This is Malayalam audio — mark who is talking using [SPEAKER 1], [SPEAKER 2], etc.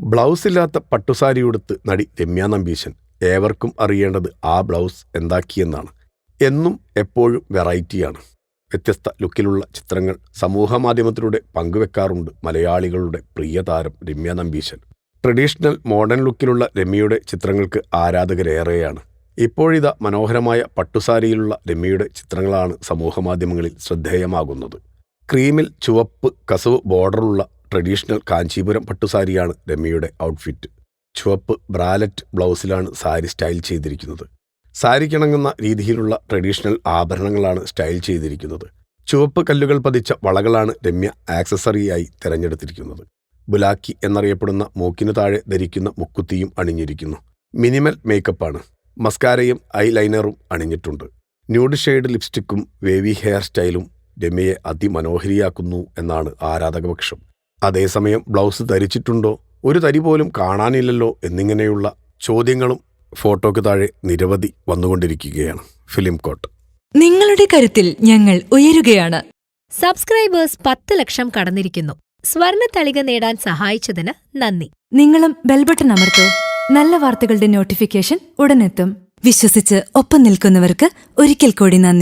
[SPEAKER 1] ബ്ലൗസ് ഇല്ലാത്ത പട്ടുസാരി ഉടുത്ത് നടി രമ്യ നമ്പീശൻ ഏവർക്കും അറിയേണ്ടത് ആ ബ്ലൗസ് എന്താക്കിയെന്നാണ്. എന്നും എപ്പോഴും വെറൈറ്റിയാണ്. വ്യത്യസ്ത ലുക്കിലുള്ള ചിത്രങ്ങൾ സമൂഹമാധ്യമത്തിലൂടെ പങ്കുവെക്കാറുണ്ട് മലയാളികളുടെ പ്രിയ താരം രമ്യ നമ്പീശൻ. ട്രഡീഷണൽ മോഡേൺ ലുക്കിലുള്ള രമ്യയുടെ ചിത്രങ്ങൾക്ക് ആരാധകരേറെയാണ്. ഇപ്പോഴിതാ മനോഹരമായ പട്ടുസാരിയിലുള്ള രമ്യയുടെ ചിത്രങ്ങളാണ് സമൂഹമാധ്യമങ്ങളിൽ ശ്രദ്ധേയമാകുന്നത്. ക്രീമിൽ ചുവപ്പ് കസവ് ബോർഡറുള്ള ട്രഡീഷണൽ കാഞ്ചീപുരം പട്ടുസാരിയാണ് രമ്യയുടെ ഔട്ട്ഫിറ്റ്. ചുവപ്പ് ബ്രാലറ്റ് ബ്ലൗസിലാണ് സാരി സ്റ്റൈൽ ചെയ്തിരിക്കുന്നത്. സാരിക്കിണങ്ങുന്ന രീതിയിലുള്ള ട്രഡീഷണൽ ആഭരണങ്ങളാണ് സ്റ്റൈൽ ചെയ്തിരിക്കുന്നത്. ചുവപ്പ് കല്ലുകൾ പതിച്ച വളകളാണ് രമ്യ ആക്സസറിയായി തിരഞ്ഞെടുത്തിരിക്കുന്നത്. ബുലാക്കി എന്നറിയപ്പെടുന്ന മൂക്കിനു താഴെ ധരിക്കുന്ന മുക്കുത്തിയും അണിഞ്ഞിരിക്കുന്നു. മിനിമൽ മേക്കപ്പാണ്. മസ്കാരയും ഐലൈനറും ലൈനറും അണിഞ്ഞിട്ടുണ്ട്. ന്യൂഡ് ഷെയ്ഡ് ലിപ്സ്റ്റിക്കും വേവി ഹെയർ സ്റ്റൈലും രമ്യയെ അതിമനോഹരിയാക്കുന്നു എന്നാണ് ആരാധകപക്ഷം. അതേസമയം ബ്ലൗസ് ധരിച്ചിട്ടുണ്ടോ? ഒരു തരി പോലും കാണാനില്ലല്ലോ എന്നിങ്ങനെയുള്ള ചോദ്യങ്ങളും ഫോട്ടോയ്ക്ക് താഴെ നിരവധി വന്നുകൊണ്ടിരിക്കുകയാണ്. Film court.
[SPEAKER 2] നിങ്ങളുടെ കരുത്തിൽ ഞങ്ങൾ ഉയരുകയാണ്.
[SPEAKER 3] സബ്സ്ക്രൈബേഴ്സ് പത്ത് ലക്ഷം കടന്നിരിക്കുന്നു. സ്വർണ തളിക നേടാൻ സഹായിച്ചതിന് നന്ദി.
[SPEAKER 2] നിങ്ങളും ബെൽബട്ടൺ അമർത്തോ. നല്ല വാർത്തകളുടെ നോട്ടിഫിക്കേഷൻ ഉടനെത്തും. വിശ്വസിച്ച് ഒപ്പം നിൽക്കുന്നവർക്ക് ഒരിക്കൽ കൂടി നന്ദി.